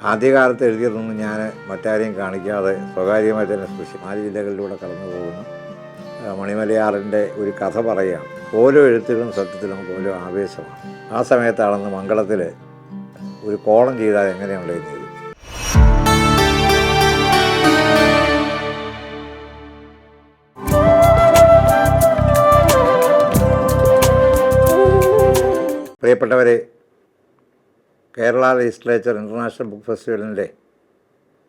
ആദ്യകാലത്ത് എഴുതിയതൊന്നും ഞാൻ മറ്റാരെയും കാണിക്കാതെ സ്വകാര്യമായി തന്നെ സൂക്ഷിച്ചു. നാല് ജില്ലകളിലൂടെ കടന്നു പോകുന്നു. മണിമലയാറിന്റെ ഒരു കഥ പറയുകയാണ് ഓരോ എഴുത്തിലും സത്യത്തിൽ നമുക്ക് ഓരോ ആവേശമാണ്. ആ സമയത്താണെന്ന് മംഗളത്തിൽ ഒരു കോളം ചെയ്താൽ എങ്ങനെയുള്ള ഇത് പ്രിയപ്പെട്ടവരെ കേരള ലെജിസ്ലേച്ചർ ഇന്റർനാഷണൽ ബുക്ക് ഫെസ്റ്റിവലിന്റെ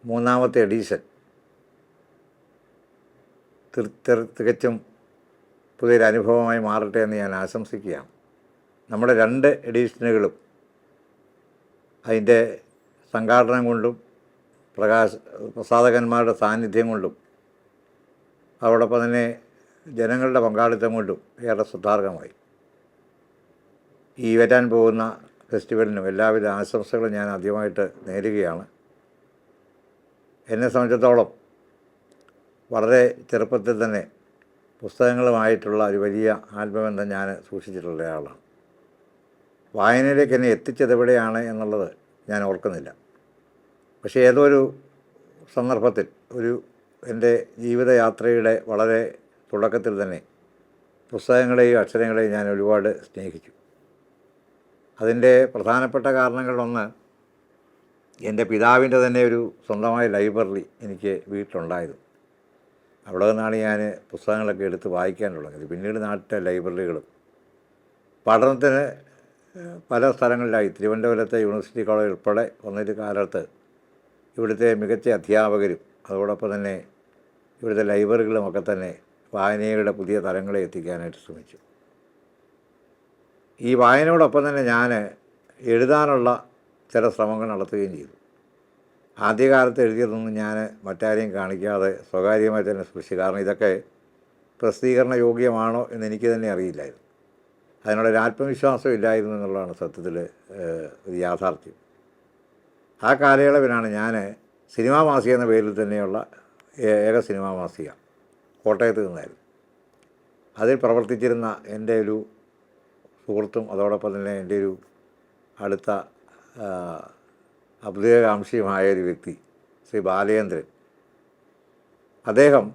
മൂന്നാമത്തെ എഡീഷൻ. തികച്ചും പുതിയൊരു അനുഭവമായി മാറട്ടെ എന്ന് ഞാൻ ആശംസിക്കുകയാണ്. നമ്മുടെ രണ്ട് എഡീഷനുകളും അതിന്റെ സംഘാടനം കൊണ്ടും പ്രകാശ പ്രസാധകന്മാരുടെ സാന്നിധ്യം കൊണ്ടും അതോടൊപ്പം തന്നെ ജനങ്ങളുടെ പങ്കാളിത്തം കൊണ്ടും ഏറെ ശ്രദ്ധാർഹമായി. ഈ വരാൻ പോകുന്ന ഫെസ്റ്റിവലിനും എല്ലാവിധ ആശംസകളും ഞാൻ ആദ്യമായിട്ട് നേരുകയാണ്. എന്നെ സംബന്ധിച്ചിടത്തോളം വളരെ ചെറുപ്പത്തിൽ തന്നെ പുസ്തകങ്ങളുമായിട്ടുള്ള ഒരു വലിയ ആത്മബന്ധം ഞാൻ സൂക്ഷിച്ചിട്ടുള്ള ആളാണ് വായനയിലേക്ക് എന്നെ എത്തിച്ചത് എവിടെയാണ് എന്നുള്ളത് ഞാൻ ഓർക്കുന്നില്ല. പക്ഷേ ഏതോ ഒരു സന്ദർഭത്തിൽ ഒരു എന്റെ ജീവിതയാത്രയുടെ വളരെ തുടക്കത്തിൽ തന്നെ പുസ്തകങ്ങളെയും അക്ഷരങ്ങളെയും ഞാൻ ഒരുപാട് സ്നേഹിച്ചു. അതിന്റെ പ്രധാനപ്പെട്ട കാരണങ്ങളിലൊന്ന് എന്റെ പിതാവിന്റെ തന്നെ ഒരു സ്വന്തമായ ലൈബ്രറി എനിക്ക് വീട്ടിലുണ്ടായിരുന്നു അവിടെ നിന്നാണ് ഞാൻ പുസ്തകങ്ങളൊക്കെ എടുത്ത് വായിക്കാൻ തുടങ്ങിയത്. പിന്നീട് നാട്ടിലെ ലൈബ്രറികളും പഠനത്തിന് പല സ്ഥലങ്ങളിലായി. തിരുവനന്തപുരത്തെ യൂണിവേഴ്സിറ്റി കോളേജ് ഉൾപ്പെടെ വന്നൊരു കാലത്ത് ഇവിടുത്തെ മികച്ച അധ്യാപകരും അതോടൊപ്പം തന്നെ ഇവിടുത്തെ ലൈബ്രറികളുമൊക്കെ തന്നെ വായനയുടെ പുതിയ തലങ്ങളെ എത്തിക്കാനായിട്ട് ശ്രമിച്ചു. ഈ വായനയോടൊപ്പം തന്നെ ഞാൻ എഴുതാനുള്ള ചില ശ്രമങ്ങൾ നടത്തുകയും ചെയ്തു. ആദ്യകാലത്ത് എഴുതിയതൊന്നും ഞാൻ മറ്റാരെയും കാണിക്കാതെ സ്വകാര്യമായി തന്നെ സൂക്ഷിച്ചു. കാരണം ഇതൊക്കെ പ്രസിദ്ധീകരണ യോഗ്യമാണോ എന്ന് എനിക്ക് തന്നെ അറിയില്ലായിരുന്നു. അതിനുള്ളൊരു ആത്മവിശ്വാസം ഇല്ലായിരുന്നു എന്നുള്ളതാണ് സത്യത്തിൽ ഒരു യാഥാർത്ഥ്യം. ആ കാലയളവിലാണ് ഞാൻ സിനിമാ മാസിക എന്ന പേരിൽ തന്നെയുള്ള ഏക സിനിമാ മാസിക കോട്ടയത്ത് നിന്നായിരുന്നു. അതിൽ പ്രവർത്തിച്ചിരുന്ന എന്റെ ഒരു സുഹൃത്തും അതോടൊപ്പം തന്നെ എന്റെ ഒരു അടുത്ത അഭ്യുദയകാംക്ഷിയുമായ ഒരു വ്യക്തി ശ്രീ ബാലചന്ദ്രൻ അദ്ദേഹം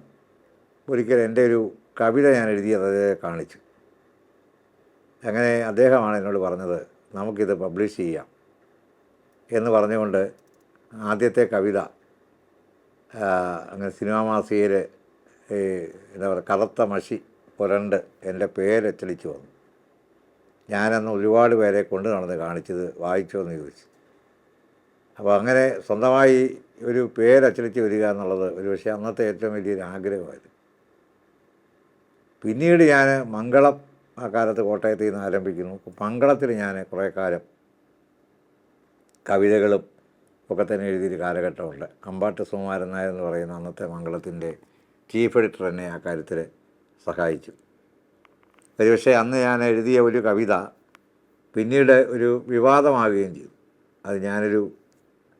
ഒരിക്കൽ എന്റെ ഒരു കവിത ഞാൻ എഴുതിയത് അദ്ദേഹത്തെ കാണിച്ചു. അങ്ങനെ അദ്ദേഹമാണ് എന്നോട് പറഞ്ഞത് നമുക്കിത് പബ്ലിഷ് ചെയ്യാം. എന്ന് പറഞ്ഞുകൊണ്ട് ആദ്യത്തെ കവിത അങ്ങനെ സിനിമാ മാസികയിൽ എന്താ പറയുക കറുത്ത മഷി പുരണ്ട് എന്റെ പേരച്ചടിച്ച് വന്നു. ഞാനന്ന് ഒരുപാട് പേരെ കൊണ്ട് നടന്ന് കാണിച്ചത് വായിച്ചോ എന്ന് ചോദിച്ചു. അപ്പോൾ അങ്ങനെ സ്വന്തമായി ഒരു പേരച്ചടിച്ച് വരിക എന്നുള്ളത് ഒരു പക്ഷേ അന്നത്തെ ഏറ്റവും വലിയൊരു ആഗ്രഹമായിരുന്നു. പിന്നീട് ഞാൻ മംഗളം ആ കാലത്ത് കോട്ടയത്ത് നിന്ന് ആരംഭിക്കുന്നു. മംഗളത്തിൽ ഞാൻ കുറേ കാലം കവിതകളും ഒക്കെ തന്നെ എഴുതിയൊരു കാലഘട്ടമുണ്ട്. അമ്പാട്ട് സുകുമാരൻ നായർ എന്ന് പറയുന്ന അന്നത്തെ മംഗളത്തിന്റെ ചീഫ് എഡിറ്റർ എന്നെ ആ കാര്യത്തിൽ സഹായിച്ചു. ഒരുപക്ഷെ അന്ന് ഞാൻ എഴുതിയ ഒരു കവിത പിന്നീട് ഒരു വിവാദമാകുകയും ചെയ്തു. അത് ഞാനൊരു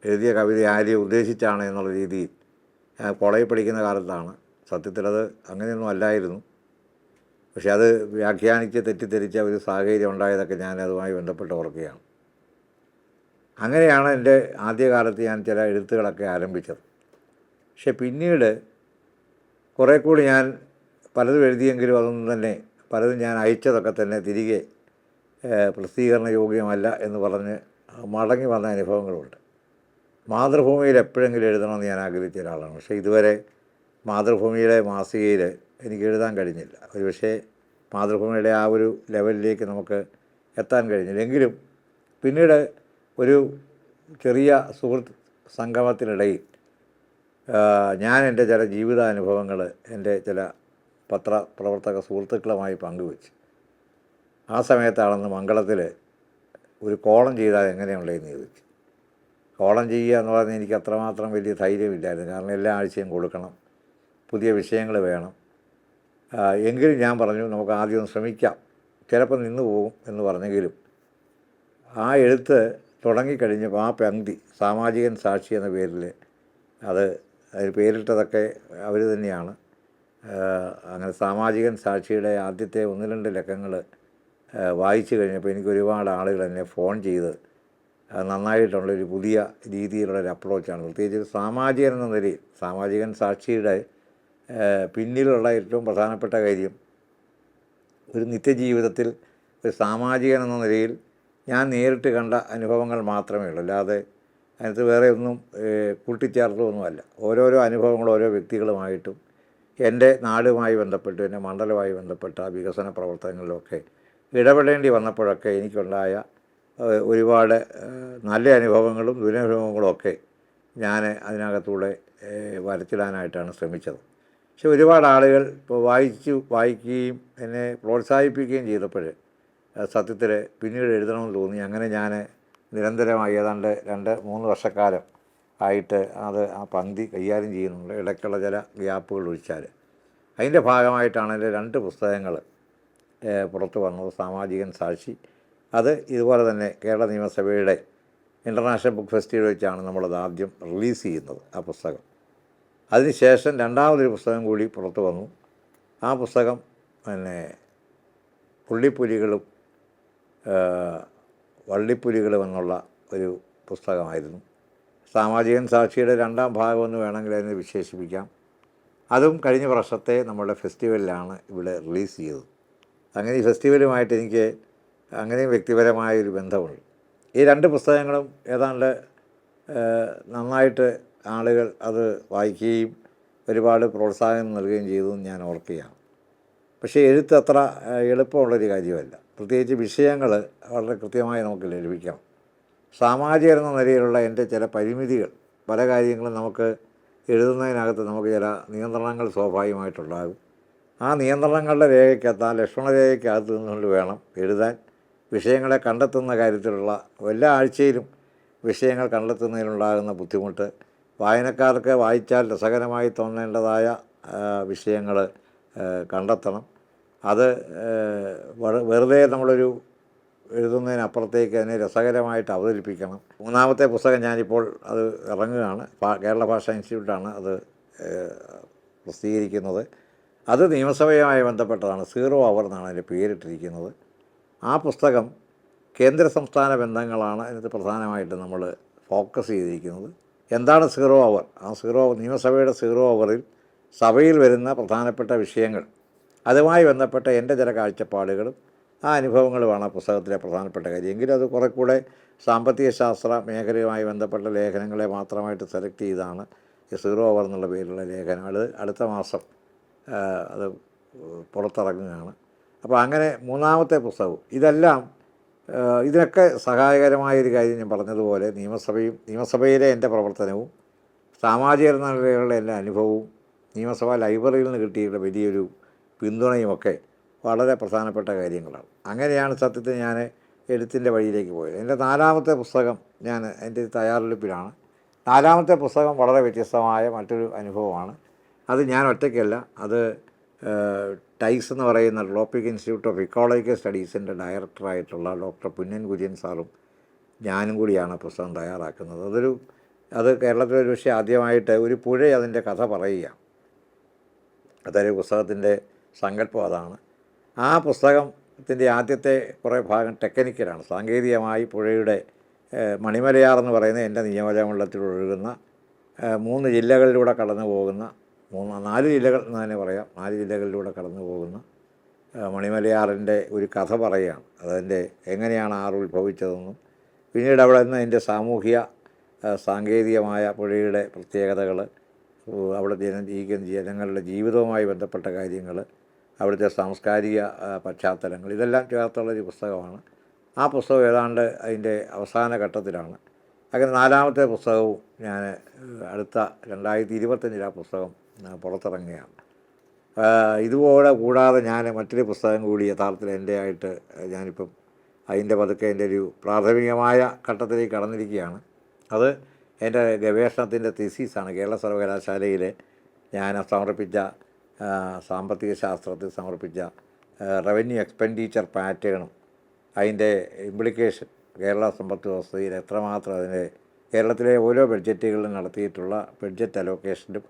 എഴുതിയ കവിത ആരെയും ഉദ്ദേശിച്ചാണ് എന്നുള്ള രീതിയിൽ. കോളേജിൽ പഠിക്കുന്ന കാലത്താണ്. സത്യത്തിൽ അത് അങ്ങനെയൊന്നും അല്ലായിരുന്നു. പക്ഷെ അത് വ്യാഖ്യാനിച്ച് തെറ്റിദ്ധരിച്ച ഒരു സാഹചര്യം ഉണ്ടായതൊക്കെ ഞാൻ അതുമായി ബന്ധപ്പെട്ട് ഓർക്കുകയാണ്. അങ്ങനെയാണ് എന്റെ ആദ്യകാലത്ത് ഞാൻ ചില എഴുത്തുകളൊക്കെ ആരംഭിച്ചത്. പക്ഷെ പിന്നീട് കുറേ കൂടി ഞാൻ പലതും എഴുതിയെങ്കിലും അതൊന്നും തന്നെ പലതും ഞാൻ അയച്ചതൊക്കെ തന്നെ തിരികെ പ്രസിദ്ധീകരണ യോഗ്യമല്ല എന്ന് പറഞ്ഞ് മടങ്ങി വന്ന അനുഭവങ്ങളുണ്ട്. മാതൃഭൂമിയിൽ എപ്പോഴെങ്കിലും എഴുതണമെന്ന് ഞാൻ ആഗ്രഹിച്ച ഒരാളാണ്. പക്ഷേ ഇതുവരെ മാതൃഭൂമിയിലെ മാസികയിൽ എനിക്ക് എഴുതാൻ കഴിഞ്ഞില്ല. ഒരു പക്ഷേ മാതൃഭൂമിയുടെ ആ ഒരു ലെവലിലേക്ക് നമുക്ക് എത്താൻ കഴിഞ്ഞില്ല. എങ്കിലും പിന്നീട് ഒരു ചെറിയ സുഹൃത്ത് സംഗമത്തിനിടയിൽ ഞാൻ എന്റെ ചില ജീവിതാനുഭവങ്ങൾ എന്റെ ചില പത്രപ്രവർത്തക സുഹൃത്തുക്കളുമായി പങ്കുവെച്ചു. ആ സമയത്താണെന്ന് മംഗളത്തിൽ ഒരു കോളം ചെയ്താൽ എങ്ങനെയുള്ളതെന്ന് ചോദിച്ചു. കോളം ചെയ്യുക എന്ന് പറഞ്ഞാൽ എനിക്ക് അത്രമാത്രം വലിയ ധൈര്യമില്ലായിരുന്നു. കാരണം എല്ലാ ആഴ്ചയും കൊടുക്കണം. പുതിയ വിഷയങ്ങൾ വേണം. എങ്കിലും ഞാൻ പറഞ്ഞു നമുക്ക് ആദ്യം ശ്രമിക്കാം. ചിലപ്പോൾ നിന്ന് പോകും എന്ന് പറഞ്ഞെങ്കിലും ആ എഴുത്ത് തുടങ്ങിക്കഴിഞ്ഞപ്പോൾ ആ പങ്ക്തി സാമാജികൻ സാക്ഷി എന്ന പേരിൽ അത് അതിന് പേരിട്ടതൊക്കെ അവർ തന്നെയാണ്. അങ്ങനെ സാമാജികൻ സാക്ഷിയുടെ ആദ്യത്തെ ഒന്ന് രണ്ട് ലക്കങ്ങൾ വായിച്ചു കഴിഞ്ഞപ്പോൾ എനിക്ക് ഒരുപാട് ആളുകൾ എന്നെ ഫോൺ ചെയ്ത് നന്നായിട്ടുള്ള ഒരു പുതിയ രീതിയിലുള്ളൊരു അപ്രോച്ചാണ്. പ്രത്യേകിച്ച് സാമാജികൻ എന്ന നിലയിൽ സാമാജികൻ സാക്ഷിയുടെ പിന്നിലുള്ള ഏറ്റവും പ്രധാനപ്പെട്ട കാര്യം ഒരു നിത്യജീവിതത്തിൽ ഒരു സാമാജികൻ എന്ന നിലയിൽ ഞാൻ നേരിട്ട് കണ്ട അനുഭവങ്ങൾ മാത്രമേ ഉള്ളൂ. അല്ലാതെ അതിനകത്ത് വേറെ ഒന്നും കൂട്ടിച്ചേർത്തതൊന്നുമല്ല. ഓരോരോ അനുഭവങ്ങൾ ഓരോ വ്യക്തികളുമായിട്ടും എന്റെ നാടുമായി ബന്ധപ്പെട്ട് എന്റെ മണ്ഡലവുമായി ബന്ധപ്പെട്ട വികസന പ്രവർത്തനങ്ങളിലൊക്കെ ഇടപെടേണ്ടി വന്നപ്പോഴൊക്കെ എനിക്കുണ്ടായ ഒരുപാട് നല്ല അനുഭവങ്ങളും ദുരനുഭവങ്ങളും ഒക്കെ ഞാൻ അതിനകത്തൂടെ വരച്ചിടാനായിട്ടാണ് ശ്രമിച്ചത്. പക്ഷെ ഒരുപാട് ആളുകൾ ഇപ്പോൾ വായിച്ചു വായിക്കുകയും എന്നെ പ്രോത്സാഹിപ്പിക്കുകയും ചെയ്തപ്പോൾ സത്യത്തിൽ പിന്നീട് എഴുതണമെന്ന് തോന്നി. അങ്ങനെ ഞാൻ നിരന്തരമായി ഏതാണ്ട് രണ്ട് മൂന്ന് വർഷക്കാലം ആയിട്ട് അത് ആ പന്തി കൈകാര്യം ചെയ്യുന്നുണ്ട്. ഇടയ്ക്കുള്ള ചില ഗ്യാപ്പുകൾ ഒഴിച്ചാൽ. അതിന്റെ ഭാഗമായിട്ടാണ് എന്റെ രണ്ട് പുസ്തകങ്ങൾ പുറത്തു വന്നത്. സാമാജികൻ സാക്ഷി. അത് ഇതുപോലെ തന്നെ കേരള നിയമസഭയുടെ ഇന്റർനാഷണൽ ബുക്ക് ഫെസ്റ്റിവൽ വെച്ചാണ് നമ്മളത് ആദ്യം റിലീസ് ചെയ്യുന്നത് ആ പുസ്തകം. അതിനുശേഷം രണ്ടാമതൊരു പുസ്തകം കൂടി പുറത്തു വന്നു. ആ പുസ്തകം പിന്നെ പുള്ളിപ്പുലികളും വള്ളിപ്പുലികളും എന്നുള്ള ഒരു പുസ്തകമായിരുന്നു. സാമാജികൻ സാക്ഷിയുടെ രണ്ടാം ഭാഗമെന്ന് വേണമെങ്കിൽ അതിനെ വിശേഷിപ്പിക്കാം. അതും കഴിഞ്ഞ വർഷത്തെ നമ്മുടെ ഫെസ്റ്റിവലിലാണ് ഇവിടെ റിലീസ് ചെയ്തത്. അങ്ങനെ ഈ ഫെസ്റ്റിവലുമായിട്ട് എനിക്ക് അങ്ങനെയും വ്യക്തിപരമായ ഒരു ബന്ധമുണ്ട്. ഈ രണ്ട് പുസ്തകങ്ങളും ഏതാണ്ട് നന്നായിട്ട് ആളുകൾ അത് വായിക്കുകയും ഒരുപാട് പ്രോത്സാഹനം നൽകുകയും ചെയ്തു എന്ന് ഞാൻ ഓർക്കുകയാണ്. പക്ഷേ എഴുത്ത് അത്ര എളുപ്പമുള്ളൊരു കാര്യമല്ല. പ്രത്യേകിച്ച് വിഷയങ്ങൾ വളരെ കൃത്യമായി നമുക്ക് ലഭിക്കണം. സാമാജികർ എന്ന നിലയിലുള്ള എന്റെ ചില പരിമിതികൾ പല കാര്യങ്ങളും നമുക്ക് എഴുതുന്നതിനകത്ത് നമുക്ക് ചില നിയന്ത്രണങ്ങൾ സ്വാഭാവികമായിട്ടുണ്ടാകും. ആ നിയന്ത്രണങ്ങളുടെ രേഖയ്ക്കകത്ത് ആ ലക്ഷ്മണരേഖയ്ക്കകത്ത് നിന്നുകൊണ്ട് വേണം എഴുതാൻ. വിഷയങ്ങളെ കണ്ടെത്തുന്ന കാര്യത്തിലുള്ള എല്ലാ ആഴ്ചയിലും വിഷയങ്ങൾ കണ്ടെത്തുന്നതിനുണ്ടാകുന്ന ബുദ്ധിമുട്ട് വായനക്കാർക്ക് വായിച്ചാൽ രസകരമായി തോന്നേണ്ടതായ വിഷയങ്ങൾ കണ്ടെത്തണം. അത് വെറുതെ നമ്മളൊരു എഴുതുന്നതിനപ്പുറത്തേക്ക് അതിനെ രസകരമായിട്ട് അവതരിപ്പിക്കണം. മൂന്നാമത്തെ പുസ്തകം ഞാനിപ്പോൾ അത് ഇറങ്ങുകയാണ്. കേരള ഭാഷാ ഇൻസ്റ്റിറ്റ്യൂട്ടാണ് അത് പ്രസിദ്ധീകരിക്കുന്നത്. അത് നിയമസഭയുമായി ബന്ധപ്പെട്ടതാണ്. സീറോ അവർ എന്നാണ് അതിന്റെ പേരിട്ടിരിക്കുന്നത്. ആ പുസ്തകം കേന്ദ്ര സംസ്ഥാന ബന്ധങ്ങളാണ് അതിനകത്ത് പ്രധാനമായിട്ട് നമ്മൾ ഫോക്കസ് ചെയ്തിരിക്കുന്നത്. എന്താണ് സീറോ അവർ? ആ സീറോ നിയമസഭയുടെ സീറോ അവറിൽ സഭയിൽ വരുന്ന പ്രധാനപ്പെട്ട വിഷയങ്ങൾ. അതുമായി ബന്ധപ്പെട്ട എന്റെ ചില കാഴ്ചപ്പാടുകളും ആ അനുഭവങ്ങളുമാണ് ആ പുസ്തകത്തിലെ പ്രധാനപ്പെട്ട കാര്യം. എങ്കിലും അത് കുറേ കൂടെ സാമ്പത്തിക ശാസ്ത്ര മേഖലയുമായി ബന്ധപ്പെട്ട ലേഖനങ്ങളെ മാത്രമായിട്ട് സെലക്ട് ചെയ്താണ് ഈ സീറോ ഓവർ എന്നുള്ള പേരിലുള്ള ലേഖനം. അത് അടുത്ത മാസം അത് പുറത്തിറങ്ങുകയാണ്. അപ്പോൾ അങ്ങനെ മൂന്നാമത്തെ പുസ്തകവും ഇതെല്ലാം ഇതിനൊക്കെ സഹായകരമായ ഒരു കാര്യം ഞാൻ പറഞ്ഞതുപോലെ നിയമസഭയും നിയമസഭയിലെ എന്റെ പ്രവർത്തനവും സാമാജിക നിലയിലുള്ള എന്റെ അനുഭവവും നിയമസഭാ ലൈബ്രറിയിൽ നിന്ന് കിട്ടിയിട്ടുള്ള വലിയൊരു പിന്തുണയുമൊക്കെ വളരെ പ്രധാനപ്പെട്ട കാര്യങ്ങളാണ്. അങ്ങനെയാണ് സത്യത്തിൽ ഞാൻ എഴുത്തിന്റെ വഴിയിലേക്ക് പോയത്. എന്റെ നാലാമത്തെ പുസ്തകം ഞാൻ എന്റെ തയ്യാറെടുപ്പിലാണ്. നാലാമത്തെ പുസ്തകം വളരെ വ്യത്യസ്തമായ മറ്റൊരു അനുഭവമാണ്. അത് ഞാൻ ഒറ്റയ്ക്കല്ല അത് ടൈസ് എന്ന് പറയുന്ന ട്രോപ്പിക് ഇൻസ്റ്റിറ്റ്യൂട്ട് ഓഫ് ഇക്കോളജിക്കൽ സ്റ്റഡീസിന്റെ ഡയറക്ടറായിട്ടുള്ള ഡോക്ടർ പുന്നൻ കുര്യൻ സാറും ഞാനും കൂടിയാണ് പുസ്തകം തയ്യാറാക്കുന്നത്. അതൊരു അത് കേരളത്തിൽ ഒരു പക്ഷേ ആദ്യമായിട്ട് ഒരു പുഴ അതിന്റെ കഥ പറയുക അതൊരു പുസ്തകത്തിന്റെ സങ്കല്പം അതാണ്. ആ പുസ്തകത്തിന്റെ ആദ്യത്തെ കുറേ ഭാഗം ടെക്നിക്കലാണ്. സാങ്കേതികമായി പുഴയുടെ മണിമലയാർ എന്ന് പറയുന്ന എന്റെ നിയമജമണ്ഡലത്തിൽ ഒഴുകുന്ന മൂന്ന് ജില്ലകളിലൂടെ കടന്നു പോകുന്ന മൂന്ന് നാല് ജില്ലകൾ എന്ന് തന്നെ പറയാം. നാല് ജില്ലകളിലൂടെ കടന്നു പോകുന്ന മണിമലയാറിന്റെ ഒരു കഥ പറയുകയാണ്. അതിന്റെ എങ്ങനെയാണ് ആറ് ഉത്ഭവിച്ചതെന്നും പിന്നീട് അവിടെ നിന്ന് അതിന്റെ സാമൂഹിക സാങ്കേതികമായ പുഴയുടെ പ്രത്യേകതകൾ അവിടെ ജന ജീവിക്കുന്ന ജനങ്ങളുടെ ജീവിതവുമായി ബന്ധപ്പെട്ട കാര്യങ്ങൾ അവിടുത്തെ സാംസ്കാരിക പശ്ചാത്തലങ്ങൾ ഇതെല്ലാം ചേർത്തുള്ളൊരു പുസ്തകമാണ്. ആ പുസ്തകം ഏതാണ്ട് അതിന്റെ അവസാന ഘട്ടത്തിലാണ്. അങ്ങനെ നാലാമത്തെ പുസ്തകവും ഞാൻ അടുത്ത രണ്ടായിരത്തി ഇരുപത്തഞ്ചിൽ ആ പുസ്തകം പുറത്തിറങ്ങുകയാണ്. ഇതുപോലെ കൂടാതെ ഞാൻ മറ്റൊരു പുസ്തകം കൂടി യഥാർത്ഥത്തിൽ എന്റെ ആയിട്ട് ഞാനിപ്പം അതിന്റെ പതുക്കെ എന്റെ ഒരു പ്രാഥമികമായ ഘട്ടത്തിലേക്ക് കടന്നിരിക്കുകയാണ്. അത് എന്റെ ഗവേഷണത്തിന്റെ തിസീസാണ് കേരള സർവകലാശാലയിലെ ഞാൻ സമർപ്പിച്ച സാമ്പത്തിക ശാസ്ത്രത്തിൽ സമർപ്പിച്ച റവന്യൂ എക്സ്പെൻഡിച്ചർ പാറ്റേണും അതിന്റെ ഇംപ്ലിക്കേഷൻ കേരള സമ്പദ് വ്യവസ്ഥയിൽ എത്രമാത്രം അതിന്റെ കേരളത്തിലെ ഓരോ ബഡ്ജറ്റുകളിലും നടത്തിയിട്ടുള്ള ബഡ്ജറ്റ് അലോക്കേഷനും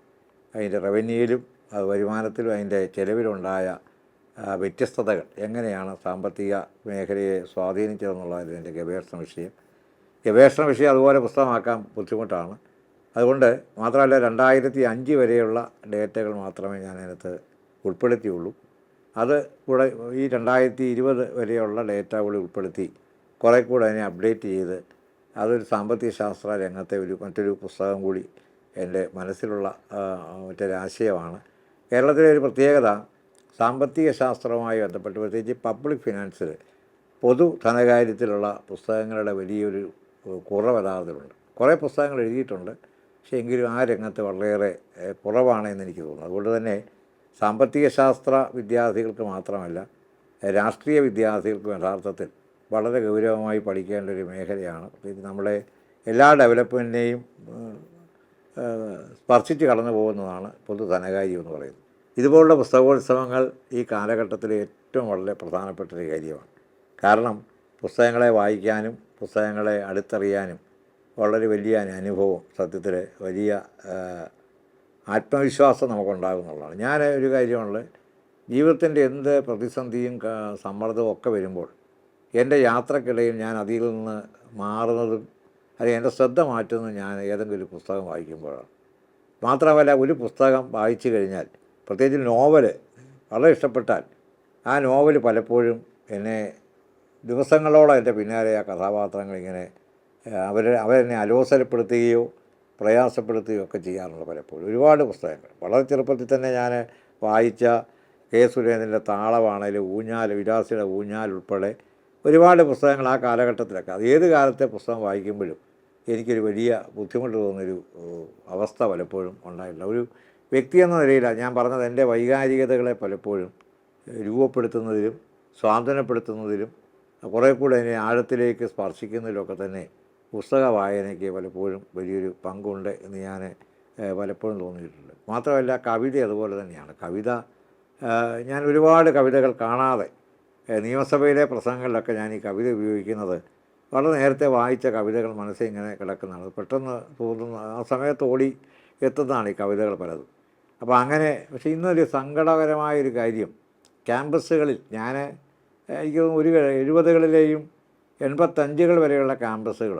അതിന്റെ റവന്യൂയിലും വരുമാനത്തിലും അതിന്റെ ചെലവിലുണ്ടായ വ്യത്യസ്തതകൾ എങ്ങനെയാണ് സാമ്പത്തിക മേഖലയെ സ്വാധീനിച്ചതെന്നുള്ളതായിരുന്നു എന്റെ ഗവേഷണ വിഷയം. ഗവേഷണ വിഷയം അതുപോലെ പുസ്തകമാക്കാൻ ബുദ്ധിമുട്ടാണ്. അതുകൊണ്ട് മാത്രമല്ല രണ്ടായിരത്തി അഞ്ച് വരെയുള്ള ഡേറ്റകൾ മാത്രമേ ഞാൻ അതിനകത്ത് ഉൾപ്പെടുത്തിയുള്ളൂ. അത് കൂടെ ഈ രണ്ടായിരത്തി ഇരുപത് വരെയുള്ള ഡേറ്റ കൂടി ഉൾപ്പെടുത്തി കുറേ കൂടെ അതിനെ അപ്ഡേറ്റ് ചെയ്ത് അതൊരു സാമ്പത്തിക ശാസ്ത്ര രംഗത്തെ ഒരു മറ്റൊരു പുസ്തകം കൂടി എന്റെ മനസ്സിലുള്ള മറ്റൊരാശയമാണ് കേരളത്തിലെ ഒരു പ്രത്യേകത സാമ്പത്തിക ശാസ്ത്രവുമായി ബന്ധപ്പെട്ട് പ്രത്യേകിച്ച് പബ്ലിക് ഫിനാൻസിൽ പൊതു ധനകാര്യത്തിലുള്ള പുസ്തകങ്ങളുടെ വലിയൊരു കുറവ് യഥാർത്ഥത്തിലുണ്ട്. കുറേ പുസ്തകങ്ങൾ എഴുതിയിട്ടുണ്ട്. പക്ഷേ എങ്കിലും ആ രംഗത്ത് വളരെയേറെ കുറവാണ് എന്ന് എനിക്ക് തോന്നുന്നു. അതുകൊണ്ട് തന്നെ സാമ്പത്തിക ശാസ്ത്ര വിദ്യാർത്ഥികൾക്ക് മാത്രമല്ല രാഷ്ട്രീയ വിദ്യാർത്ഥികൾക്കും യഥാർത്ഥത്തിൽ വളരെ ഗൗരവമായി പഠിക്കേണ്ട ഒരു മേഖലയാണ്. പ്രത്യേകിച്ച് നമ്മുടെ എല്ലാ ഡെവലപ്മെന്റിനെയും സ്പർശിച്ച് കടന്നു പോകുന്നതാണ് പൊതു ധനകാര്യം എന്ന് പറയുന്നത്. ഇതുപോലുള്ള പുസ്തകോത്സവങ്ങൾ ഈ കാലഘട്ടത്തിൽ ഏറ്റവും വളരെ പ്രധാനപ്പെട്ട ഒരു കാര്യമാണ്. കാരണം പുസ്തകങ്ങളെ വായിക്കാനും പുസ്തകങ്ങളെ അടുത്തറിയാനും വളരെ വലിയ അനുഭവം സത്യത്തിൽ വലിയ ആത്മവിശ്വാസം നമുക്കുണ്ടാകുന്നുള്ളതാണ്. ഞാൻ ഒരു കാര്യമുള്ളത് ജീവിതത്തിന്റെ എന്ത് പ്രതിസന്ധിയും സമ്മർദ്ദവും ഒക്കെ വരുമ്പോൾ എന്റെ യാത്രക്കിടയിൽ ഞാൻ അതിൽ നിന്ന് മാറുന്നതും അല്ലെങ്കിൽ എന്റെ ശ്രദ്ധ മാറ്റുന്നതും ഞാൻ ഏതെങ്കിലും ഒരു പുസ്തകം വായിക്കുമ്പോഴാണ്. മാത്രമല്ല ഒരു പുസ്തകം വായിച്ചു കഴിഞ്ഞാൽ പ്രത്യേകിച്ച് നോവൽ വളരെ ഇഷ്ടപ്പെട്ടാൽ ആ നോവൽ പലപ്പോഴും എന്നെ ദിവസങ്ങളോളം എന്റെ പിന്നാലെ ആ കഥാപാത്രങ്ങൾ ഇങ്ങനെ അവർ അവരെന്നെ അലോസരപ്പെടുത്തുകയോ പ്രയാസപ്പെടുത്തുകയോ ഒക്കെ ചെയ്യാറുള്ള പലപ്പോഴും. ഒരുപാട് പുസ്തകങ്ങൾ. വളരെ ചെറുപ്പത്തിൽ തന്നെ ഞാൻ വായിച്ച കെ സുരേന്ദ്രന്റെ താളമാണേലും ഊഞ്ഞാൽ വിലാസിയുടെ ഊഞ്ഞാൽ ഉൾപ്പെടെ ഒരുപാട് പുസ്തകങ്ങൾ ആ കാലഘട്ടത്തിലൊക്കെ. അത് ഏത് കാലത്തെ പുസ്തകം വായിക്കുമ്പോഴും എനിക്കൊരു വലിയ ബുദ്ധിമുട്ട് തോന്നുന്നൊരു അവസ്ഥ പലപ്പോഴും ഉണ്ടായിട്ടില്ല ഒരു വ്യക്തി എന്ന നിലയിലാണ് ഞാൻ പറഞ്ഞത് എന്റെ വൈകാരികതകളെ പലപ്പോഴും രൂപപ്പെടുത്തുന്നതിലും സ്വാന്തനപ്പെടുത്തുന്നതിലും കുറേ കൂടെ എന്നെ ആഴത്തിലേക്ക് സ്പർശിക്കുന്നതിലൊക്കെ തന്നെ പുസ്തക വായനയ്ക്ക് പലപ്പോഴും വലിയൊരു പങ്കുണ്ട് എന്ന് ഞാൻ പലപ്പോഴും തോന്നിയിട്ടുണ്ട്. മാത്രമല്ല കവിത അതുപോലെ തന്നെയാണ്. കവിത ഞാൻ ഒരുപാട് കവിതകൾ കാണാതെ നിയമസഭയിലെ പ്രസംഗങ്ങളിലൊക്കെ ഞാൻ ഈ കവിത ഉപയോഗിക്കുന്നത് വളരെ നേരത്തെ വായിച്ച കവിതകൾ മനസ്സിൽ ഇങ്ങനെ കിടക്കുന്നതാണ്. പെട്ടെന്ന് തോന്നുന്ന ആ സമയത്ത് ഓടി എത്തുന്നതാണ് ഈ കവിതകൾ പലതും. അപ്പോൾ അങ്ങനെ പക്ഷേ ഇന്നൊരു സങ്കടകരമായൊരു കാര്യം ക്യാമ്പസുകളിൽ ഞാൻ എനിക്ക് ഒരു എഴുപതുകളിലെയും എൺപത്തഞ്ചുകൾ വരെയുള്ള ക്യാമ്പസുകൾ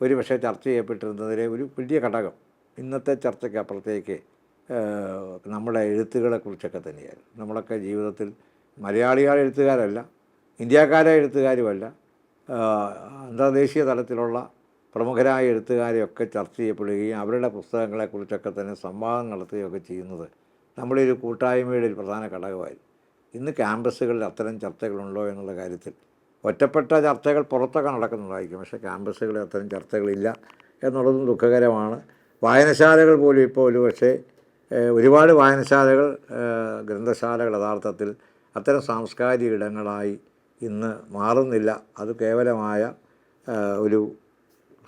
ഒരു പക്ഷേ ചർച്ച ചെയ്യപ്പെട്ടിരുന്നതിലെ ഒരു വലിയ ഘടകം ഇന്നത്തെ ചർച്ചയ്ക്ക് അപ്പുറത്തേക്ക് നമ്മുടെ എഴുത്തുകളെക്കുറിച്ചൊക്കെ തന്നെയായിരുന്നു. നമ്മളൊക്കെ ജീവിതത്തിൽ മലയാളികളെ എഴുത്തുകാരല്ല ഇന്ത്യക്കാരെ എഴുത്തുകാരുമല്ല അന്തർദേശീയ തലത്തിലുള്ള പ്രമുഖരായ എഴുത്തുകാരെയൊക്കെ ചർച്ച ചെയ്യപ്പെടുകയും അവരുടെ പുസ്തകങ്ങളെക്കുറിച്ചൊക്കെ തന്നെ സംവാദം നടത്തുകയൊക്കെ ചെയ്യുന്നത് നമ്മുടെ ഒരു കൂട്ടായ്മയുടെ ഒരു പ്രധാന ഘടകമായിരുന്നു. ഇന്ന് ക്യാമ്പസുകളിൽ അത്തരം ചർച്ചകളുണ്ടോ എന്നുള്ള കാര്യത്തിൽ ഒറ്റപ്പെട്ട ചർച്ചകൾ പുറത്തൊക്കെ നടക്കുന്നുണ്ടായിരിക്കും പക്ഷേ ക്യാമ്പസുകളിൽ അത്തരം ചർച്ചകളില്ല എന്നുള്ളതും ദുഃഖകരമാണ്. വായനശാലകൾ പോലും ഇപ്പോൾ ഒരു പക്ഷേ ഒരുപാട് വായനശാലകൾ ഗ്രന്ഥശാലകൾ യഥാർത്ഥത്തിൽ അത്തരം സാംസ്കാരിക ഇടങ്ങളായി ഇന്ന് മാറുന്നില്ല. അത് കേവലമായ ഒരു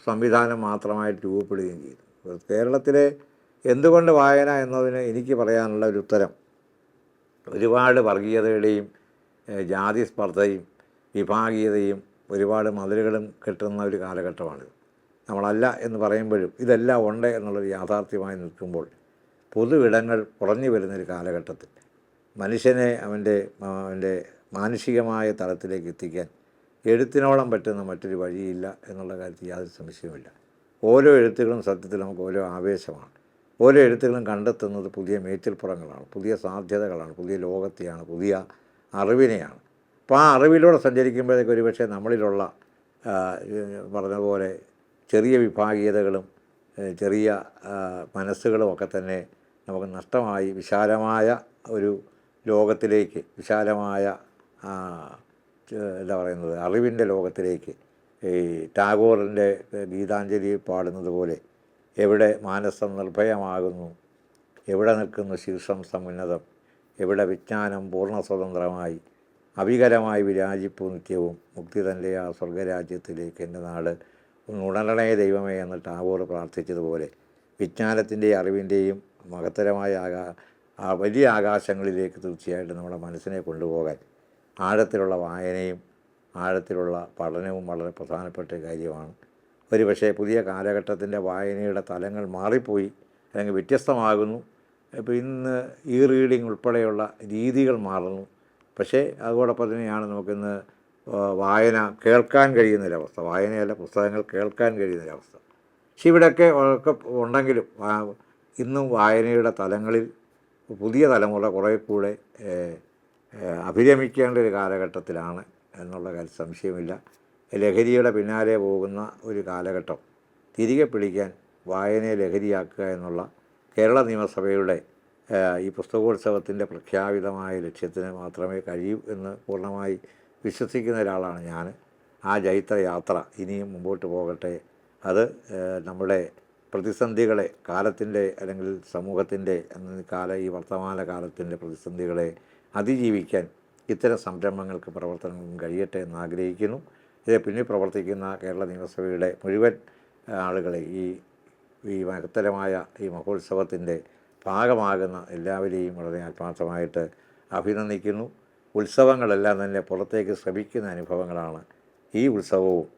സംവിധാനം മാത്രമായിട്ട് രൂപപ്പെടുകയും ചെയ്തു. കേരളത്തിലെ എന്തുകൊണ്ട് വായന എന്നതിന് എനിക്ക് പറയാനുള്ള ഒരു ഉത്തരം ഒരുപാട് വർഗീയതയുടെയും ജാതി സ്പർദ്ധയും വിഭാഗീയതയും ഒരുപാട് മതിലുകളും കെട്ടുന്ന ഒരു കാലഘട്ടമാണ്. നമ്മളല്ല എന്ന് പറയുമ്പോഴും ഇതെല്ലാം ഉണ്ട് എന്നുള്ളൊരു യാഥാർത്ഥ്യമായി നിൽക്കുമ്പോൾ പൊതു ഇടങ്ങൾ കുറഞ്ഞു വരുന്നൊരു കാലഘട്ടത്തിൽ മനുഷ്യനെ അവന്റെ അവന്റെ മാനുഷികമായ തലത്തിലേക്ക് എത്തിക്കാൻ എഴുത്തിനോളം പറ്റുന്ന മറ്റൊരു വഴിയില്ല എന്നുള്ള കാര്യത്തിൽ യാതൊരു സംശയവുമില്ല. ഓരോ എഴുത്തുകളും സത്യത്തിൽ നമുക്ക് ഓരോ ആവേശമാണ്. ഓരോ എഴുത്തുകളും കണ്ടെത്തുന്നത് പുതിയ മേച്ചിൽപ്പുറങ്ങളാണ് പുതിയ സാധ്യതകളാണ് പുതിയ ലോകത്തെയാണ് പുതിയ അറിവിനെയാണ്. അപ്പോൾ ആ അറിവിലൂടെ സഞ്ചരിക്കുമ്പോഴേക്ക് ഒരുപക്ഷെ നമ്മളിലുള്ള പറഞ്ഞതുപോലെ പറഞ്ഞ പോലെ ചെറിയ വിഭാഗീയതകളും ചെറിയ മനസ്സുകളും ഒക്കെ തന്നെ നമുക്ക് നഷ്ടമായി വിശാലമായ ഒരു ലോകത്തിലേക്ക് വിശാലമായ എന്താ പറയുന്നത് അറിവിന്റെ ലോകത്തിലേക്ക് ഈ ടാഗോറിന്റെ ഗീതാഞ്ജലി പാടുന്നത് പോലെ എവിടെ മാനസം നിർഭയമാകുന്നു എവിടെ നിൽക്കുന്നു ശീർഷം സമുന്നതം എവിടെ വിജ്ഞാനം പൂർണ സ്വതന്ത്രമായി അവികലമായി വിരാജിപ്പു നിത്യവും മുക്തി തന്റെ ആ സ്വർഗരാജ്യത്തിലേക്ക് എന്റെ നാട് ഉണരണേ ദൈവമേ എന്ന് ടാഗോർ പ്രാർത്ഥിച്ചതുപോലെ വിജ്ഞാനത്തിന്റെയും അറിവിന്റെയും മഹത്തരമായ ആകാ ആ വലിയ ആകാശങ്ങളിലേക്ക് തീർച്ചയായിട്ടും നമ്മുടെ മനസ്സിനെ കൊണ്ടുപോകാൻ ആഴത്തിലുള്ള വായനയും ആഴത്തിലുള്ള പഠനവും വളരെ പ്രധാനപ്പെട്ട കാര്യമാണ്. ഒരു പക്ഷേ പുതിയ കാലഘട്ടത്തിന്റെ വായനയുടെ തലങ്ങൾ മാറിപ്പോയി അല്ലെങ്കിൽ വ്യത്യസ്തമാകുന്നു. ഇപ്പോൾ ഇന്ന് ഈ റീഡിംഗ് ഉൾപ്പെടെയുള്ള രീതികൾ മാറുന്നു. പക്ഷേ അതോടൊപ്പം തന്നെയാണ് നമുക്കിന്ന് വായന കേൾക്കാൻ കഴിയുന്നൊരവസ്ഥ വായനയല്ല പുസ്തകങ്ങൾ കേൾക്കാൻ കഴിയുന്നൊരവസ്ഥ പക്ഷെ ഇവിടെയൊക്കെ ഒക്കെ ഉണ്ടെങ്കിലും ഇന്നും വായനയുടെ തലങ്ങളിൽ പുതിയ തലമുറ കുറേ കൂടെ അഭിരമിക്കേണ്ട ഒരു കാലഘട്ടത്തിലാണ് എന്നുള്ള കാര്യം സംശയമില്ല. ലഹരിയുടെ പിന്നാലെ പോകുന്ന ഒരു കാലഘട്ടം. തിരികെ പിടിക്കാൻ വായനയെ ലഹരിയാക്കുക എന്നുള്ള കേരള നിയമസഭയുടെ ഈ പുസ്തകോത്സവത്തിന്റെ പ്രഖ്യാപിതമായ ലക്ഷ്യത്തിന് മാത്രമേ കഴിയൂ എന്ന് പൂർണമായി വിശ്വസിക്കുന്ന ഒരാളാണ് ഞാൻ. ആ ജൈത്രയാത്ര ഇനിയും മുമ്പോട്ട് പോകട്ടെ. അത് നമ്മുടെ പ്രതിസന്ധികളെ കാലത്തിന്റെ അല്ലെങ്കിൽ സമൂഹത്തിന്റെ കാല ഈ വർത്തമാന കാലത്തിന്റെ പ്രതിസന്ധികളെ അതിജീവിക്കാൻ ഇത്തരം സംരംഭങ്ങൾക്ക് പ്രവർത്തനങ്ങൾക്കും കഴിയട്ടെ എന്ന് ആഗ്രഹിക്കുന്നു. ഇത് പിന്നിൽ പ്രവർത്തിക്കുന്ന കേരള നിയമസഭയുടെ മുഴുവൻ ആളുകളെ ഈ ഈ മഹത്തരമായ ഈ മഹോത്സവത്തിന്റെ ഭാഗമാകുന്ന എല്ലാവരെയും വളരെ ആത്മാർത്ഥമായിട്ട് അഭിനന്ദിക്കുന്നു. ഉത്സവങ്ങളെല്ലാം തന്നെ പുറത്തേക്ക് ശ്രമിക്കുന്ന അനുഭവങ്ങളാണ് ഈ ഉത്സവവും.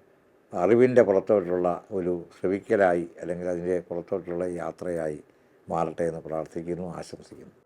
അറിവിന്റെ പുറത്തോട്ടുള്ള ഒരു ശ്രമിക്കലായി അല്ലെങ്കിൽ അതിന്റെ പുറത്തോട്ടുള്ള യാത്രയായി മാറട്ടെ എന്ന് പ്രാർത്ഥിക്കുന്നു ആശംസിക്കുന്നു.